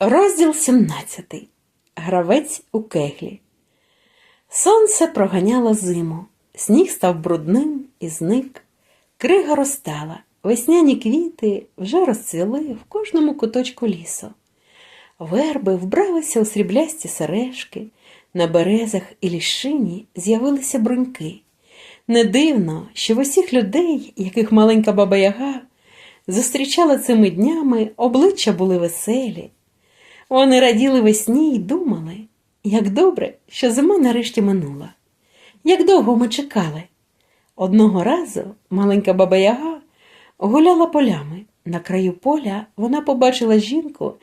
Розділ 17. Гравець у кеглі. Сонце проганяло зиму, сніг став брудним і зник. Крига розтала, весняні квіти вже розцвіли в кожному куточку лісу. Верби вбралися у сріблясті сережки, на березах і ліщині з'явилися бруньки. Не дивно, що в усіх людей, яких маленька баба Яга зустрічала цими днями, обличчя були веселі. Вони раділи весні й думали, як добре, що зима нарешті минула. Як довго ми чекали. Одного разу маленька баба Яга гуляла полями. На краю поля вона побачила жінку,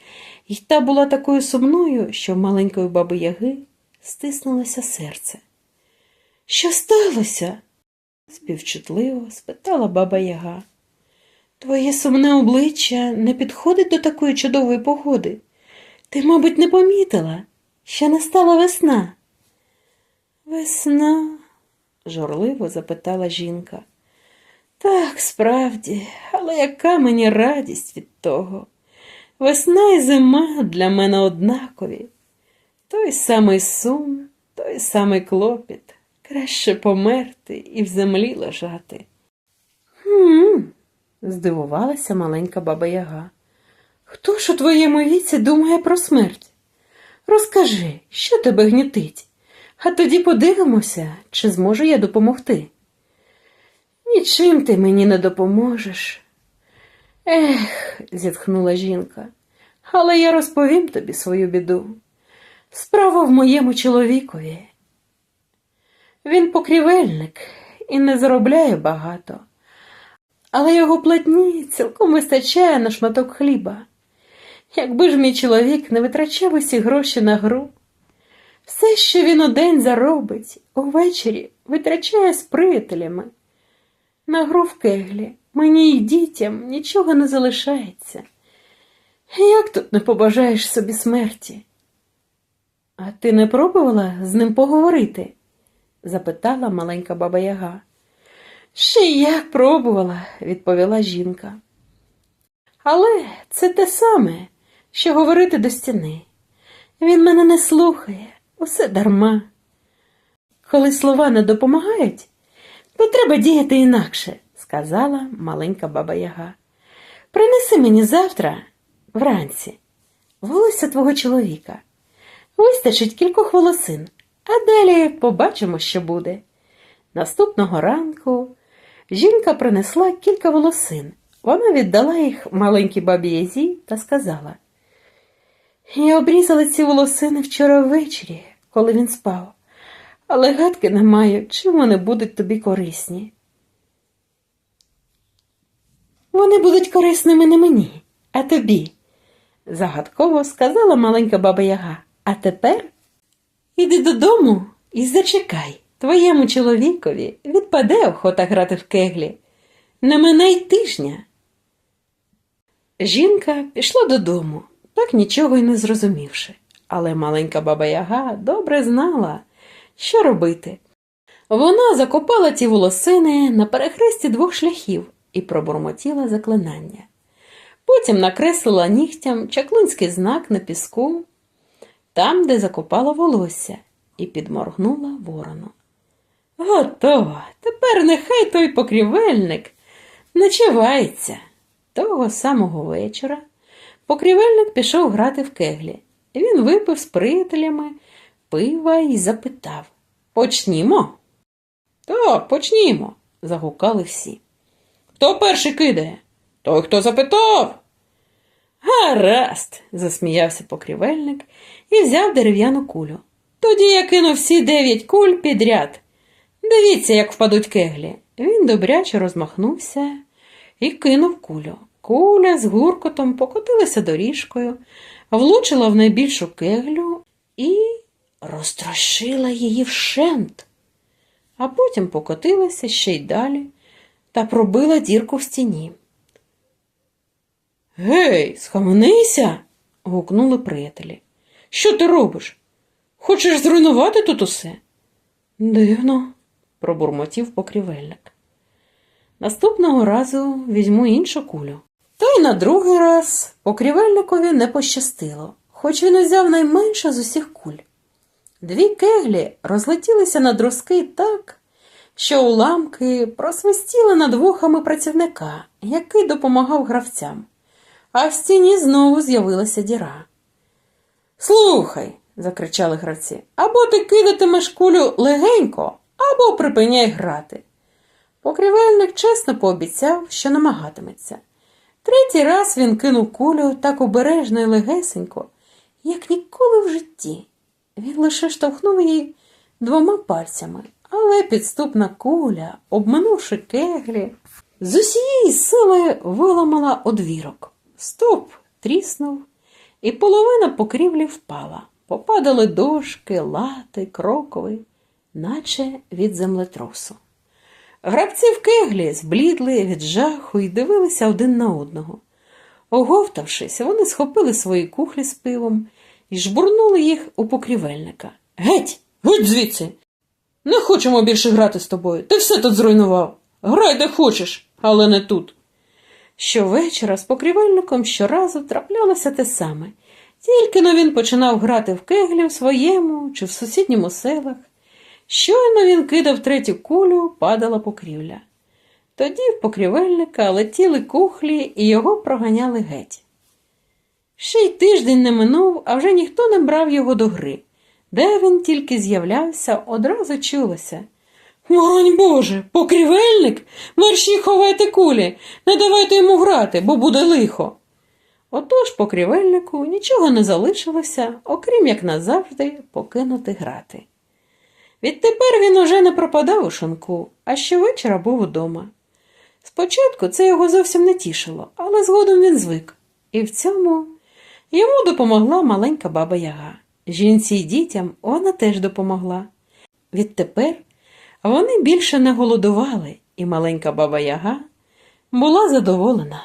і та була такою сумною, що в маленької баби Яги стиснулося серце. Що сталося? співчутливо спитала баба Яга. Твоє сумне обличчя не підходить до такої чудової погоди. Ти, мабуть, не помітила, що настала весна. Весна? журливо запитала жінка. Так, справді, але яка мені радість від того? Весна і зима для мене однакові. Той самий сум, той самий клопіт. Краще померти і в землі лежати. Хм, здивувалася маленька баба Яга. Хто ж у твоєму віці думає про смерть? Розкажи, що тебе гнітить, а тоді подивимося, чи зможу я допомогти. Нічим ти мені не допоможеш. Ех, зітхнула жінка, але я розповім тобі свою біду. Справа в моєму чоловікові. Він покрівельник і не заробляє багато, але його платні цілком вистачає на шматок хліба. Якби ж мій чоловік не витрачав усі гроші на гру, все, що він у день заробить, увечері витрачає з приятелями. На гру в кеглі мені й дітям нічого не залишається. Як тут не побажаєш собі смерті? А ти не пробувала з ним поговорити? запитала маленька баба Яга. Ще як пробувала, відповіла жінка. Але це те саме, що говорити до стіни. Він мене не слухає, усе дарма. Коли слова не допомагають, то треба діяти інакше, сказала маленька баба Яга. Принеси мені завтра, вранці, волосся твого чоловіка. Вистачить кількох волосин, а далі побачимо, що буде. Наступного ранку жінка принесла кілька волосин. Вона віддала їх маленькій бабі Язі та сказала. Я обрізала ці волосини вчора ввечері, коли він спав, але гадки не маю, чим вони будуть тобі корисні. Вони будуть корисними не мені, а тобі, загадково сказала маленька баба Яга. А тепер іди додому і зачекай. Твоєму чоловікові відпаде охота грати в кеглі. Не мене й тижня. Жінка пішла додому, так нічого й не зрозумівши. Але маленька баба Яга добре знала, що робити. Вона закопала ті волосини на перехресті двох шляхів і пробурмотіла заклинання. Потім накреслила нігтям чаклунський знак на піску, там, де закопала волосся, і підморгнула ворону. Готово. Тепер нехай той покрівельник ночувається. Того самого вечора покрівельник пішов грати в кеглі. Він випив з приятелями пива і запитав Почнімо? Так, почнімо, загукали всі. Хто перший кидає? Той, хто запитав. Гаразд, засміявся покрівельник і взяв дерев'яну кулю. Тоді я кину всі дев'ять куль підряд. Дивіться, як впадуть кеглі. Він добряче розмахнувся і кинув кулю. Куля з гуркотом покотилася доріжкою, влучила в найбільшу кеглю і розтрощила її вщент, а потім покотилася ще й далі та пробила дірку в стіні. Гей, схаменися. гукнули приятелі. Що ти робиш? Хочеш зруйнувати тут усе? Дивно, пробурмотів покрівельник. Наступного разу візьму іншу кулю. Та й на другий раз покрівельникові не пощастило, хоч він узяв найменше з усіх куль. Дві кеглі розлетілися на друзки так, що уламки просвистіли над вухами працівника, який допомагав гравцям, а в стіні знову з'явилася діра. Слухай, закричали гравці, або ти кидатимеш кулю легенько, або припиняй грати. Покрівельник чесно пообіцяв, що намагатиметься. Третій раз він кинув кулю так обережно і легесенько, як ніколи в житті. Він лише штовхнув її двома пальцями, але підступна куля, обминувши кеглі, з усієї сили виламала одвірок. Стоп тріснув, і половина покрівлі впала. Попадали дошки, лати, крокови, наче від землетрусу. Грабці в кеглі зблідли від жаху і дивилися один на одного. Оговтавшись, вони схопили свої кухлі з пивом і жбурнули їх у покрівельника. Геть, геть звідси. Не хочемо більше грати з тобою. Ти все тут зруйнував. Грай де хочеш, але не тут. Щовечора з покрівельником щоразу траплялося те саме. Тільки но він починав грати в кеглі в своєму чи в сусідньому селах. Щойно він кидав третю кулю, падала покрівля. Тоді в покрівельника летіли кухлі і його проганяли геть. Ще й тиждень не минув, а вже ніхто не брав його до гри. Де він тільки з'являвся, одразу чулося. Воронь Боже, покрівельник? Мерші ховайте кулі, не давайте йому грати, бо буде лихо. Отож покрівельнику нічого не залишилося, окрім як назавжди покинути грати. Відтепер він уже не пропадав у шанку, а щовечора був удома. Спочатку це його зовсім не тішило, але згодом він звик, і в цьому йому допомогла маленька баба Яга. Жінці й дітям вона теж допомогла. Відтепер вони більше не голодували, і маленька баба Яга була задоволена.